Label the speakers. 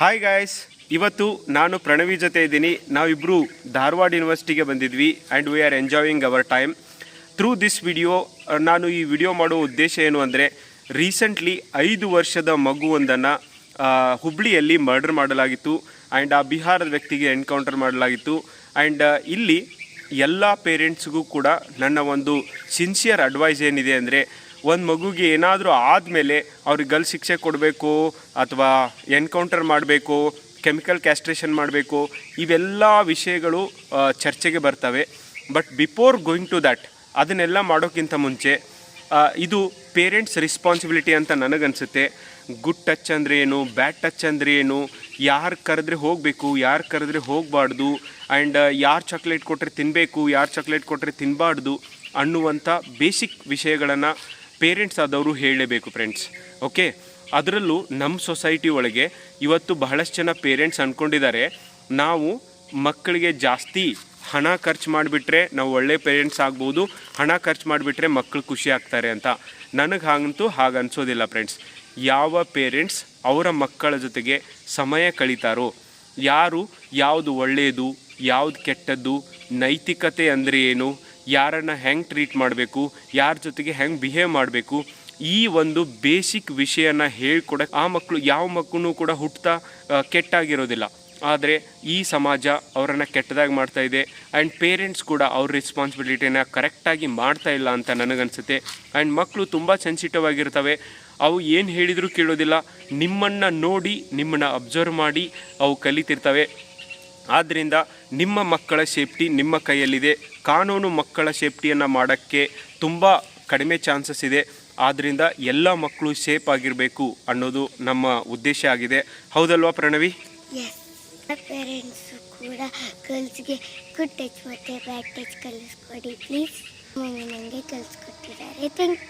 Speaker 1: Hi guys ಇವತ್ತು ನಾನು ಪ್ರಣವಿ ಜೊತೆ ಇದ್ದೀನಿ. ನಾವಿಬ್ಬರು ಧಾರವಾಡ ಯೂನಿವರ್ಸಿಟಿಗೆ ಬಂದಿದ್ವಿ and we are enjoying our time through this video ನಾನು ಈ ವಿಡಿಯೋ ಮಾಡೋ ಉದ್ದೇಶ ಏನು ಅಂದರೆ ರೀಸೆಂಟ್ಲಿ ಐದು ವರ್ಷದ ಮಗುವೊಂದನ್ನು ಹುಬ್ಳಿಯಲ್ಲಿ ಮರ್ಡರ್ ಮಾಡಲಾಗಿತ್ತು ಆ್ಯಂಡ್ ಆ ಬಿಹಾರದ ವ್ಯಕ್ತಿಗೆ ಎನ್ಕೌಂಟರ್ ಮಾಡಲಾಗಿತ್ತು. ಆ್ಯಂಡ್ ಇಲ್ಲಿ ಎಲ್ಲ ಪೇರೆಂಟ್ಸ್ಗೂ ಕೂಡ ನನ್ನ ಒಂದು ಸಿನ್ಸಿಯರ್ ಅಡ್ವೈಸ್ ಏನಿದೆ ಅಂದರೆ ಒಂದು ಮಗುಗೆ ಏನಾದರೂ ಆದಮೇಲೆ ಅವ್ರಿಗೆ ಗಲ್ ಶಿಕ್ಷೆ ಕೊಡಬೇಕು ಅಥವಾ ಎನ್ಕೌಂಟರ್ ಮಾಡಬೇಕು, ಕೆಮಿಕಲ್ ಕ್ಯಾಸ್ಟ್ರೇಷನ್ ಮಾಡಬೇಕು, ಇವೆಲ್ಲ ವಿಷಯಗಳು ಚರ್ಚೆಗೆ ಬರ್ತವೆ. But before going to that ಅದನ್ನೆಲ್ಲ ಮಾಡೋಕ್ಕಿಂತ ಮುಂಚೆ ಇದು ಪೇರೆಂಟ್ಸ್ ರೆಸ್ಪಾನ್ಸಿಬಿಲಿಟಿ ಅಂತ ನನಗನ್ಸುತ್ತೆ. ಗುಡ್ ಟಚ್ ಅಂದರೆ ಏನು, ಬ್ಯಾಡ್ ಟಚ್ ಅಂದರೆ ಏನು, ಯಾರು ಕರೆದ್ರೆ ಹೋಗಬೇಕು, ಯಾರು ಕರೆದ್ರೆ ಹೋಗಬಾರ್ದು ಆ್ಯಂಡ್ ಯಾರು ಚಾಕ್ಲೇಟ್ ಕೊಟ್ಟರೆ ತಿನ್ನಬೇಕು ಯಾರು ಚಾಕ್ಲೇಟ್ ಕೊಟ್ಟರೆ ತಿನ್ನಬಾರ್ದು ಅನ್ನುವಂಥ ಬೇಸಿಕ್ ವಿಷಯಗಳನ್ನು ಪೇರೆಂಟ್ಸ್ ಆದವರು ಹೇಳಲೇಬೇಕು ಫ್ರೆಂಡ್ಸ್ ಓಕೆ ಅದರಲ್ಲೂ ನಮ್ಮ ಸೊಸೈಟಿ ಒಳಗೆ ಇವತ್ತು ಬಹಳಷ್ಟು ಜನ ಪೇರೆಂಟ್ಸ್ ಅಂದ್ಕೊಂಡಿದ್ದಾರೆ ನಾವು ಮಕ್ಕಳಿಗೆ ಜಾಸ್ತಿ ಹಣ ಖರ್ಚು ಮಾಡಿಬಿಟ್ರೆ ನಾವು ಒಳ್ಳೆ ಪೇರೆಂಟ್ಸ್ ಆಗ್ಬೋದು, ಹಣ ಖರ್ಚು ಮಾಡಿಬಿಟ್ರೆ ಮಕ್ಕಳು ಖುಷಿ ಆಗ್ತಾರೆ ಅಂತ. ನನಗೆ ಹಾಗಂತೂ ಹಾಗೆ ಅನ್ಸೋದಿಲ್ಲ ಫ್ರೆಂಡ್ಸ್ ಯಾವ ಪೇರೆಂಟ್ಸ್ ಅವರ ಮಕ್ಕಳ ಜೊತೆಗೆ ಸಮಯ ಕಳೀತಾರೋ, ಯಾರು ಯಾವುದು ಒಳ್ಳೆಯದು ಯಾವುದು ಕೆಟ್ಟದ್ದು, ನೈತಿಕತೆ ಅಂದರೆ ಏನು ಯಾರನ್ನು ಹೆಂಗೆ ಟ್ರೀಟ್ ಮಾಡಬೇಕು, ಯಾರ ಜೊತೆಗೆ ಹೆಂಗೆ ಬಿಹೇವ್ ಮಾಡಬೇಕು, ಈ ಒಂದು ಬೇಸಿಕ್ ವಿಷಯನ ಹೇಳ್ಕೊಡಕ್ಕೆ ಆ ಮಕ್ಕಳು ಯಾವ ಮಕ್ಕಳು ಕೂಡ ಹುಟ್ಟುತ್ತಾ ಕೆಟ್ಟಾಗಿರೋದಿಲ್ಲ. ಆದರೆ ಈ ಸಮಾಜ ಅವರನ್ನು ಕೆಟ್ಟದಾಗಿ ಮಾಡ್ತಾ ಇದೆ ಆ್ಯಂಡ್ ಪೇರೆಂಟ್ಸ್ ಕೂಡ ಅವ್ರ ರೆಸ್ಪಾನ್ಸಿಬಿಲಿಟಿನ ಕರೆಕ್ಟಾಗಿ ಮಾಡ್ತಾ ಇಲ್ಲ ಅಂತ ನನಗನ್ಸುತ್ತೆ. ಆ್ಯಂಡ್ ಮಕ್ಕಳು ತುಂಬ ಸೆನ್ಸಿಟಿವ್ ಆಗಿರ್ತವೆ. ಅವು ಏನು ಹೇಳಿದರೂ ಕೇಳೋದಿಲ್ಲ. ನಿಮ್ಮನ್ನು ನೋಡಿ, ನಿಮ್ಮನ್ನು ಅಬ್ಸರ್ವ್ ಮಾಡಿ ಅವು ಕಲಿತಿರ್ತವೆ. ಆದ್ದರಿಂದ ನಿಮ್ಮ ಮಕ್ಕಳ ಸೇಫ್ಟಿ ನಿಮ್ಮ ಕೈಯಲ್ಲಿದೆ. ಕಾನೂನು ಮಕ್ಕಳ ಸೇಫ್ಟಿಯನ್ನು ಮಾಡೋಕ್ಕೆ ತುಂಬ ಕಡಿಮೆ ಚಾನ್ಸಸ್ ಇದೆ. ಆದ್ದರಿಂದ ಎಲ್ಲ ಮಕ್ಕಳು ಸೇಫ್ ಆಗಿರಬೇಕು ಅನ್ನೋದು ನಮ್ಮ ಉದ್ದೇಶ ಆಗಿದೆ. ಹೌದಲ್ವಾ ಪ್ರಣವಿ?
Speaker 2: ಪೇರೆಂಟ್ಸು ಕೂಡ ಗರ್ಲ್ಸ್ಗೆ ಗುಡ್ ಟಚ್ ಮತ್ತು ಬ್ಯಾಡ್ ಟಚ್ ಕಲಿಸ್ಕೊಡಿ. ಪ್ಲೀಸ್ ನನಗೆ ಕಲಿಸ್ಕೊಟ್ಟಿದ್ದಾರೆ. ಥ್ಯಾಂಕ್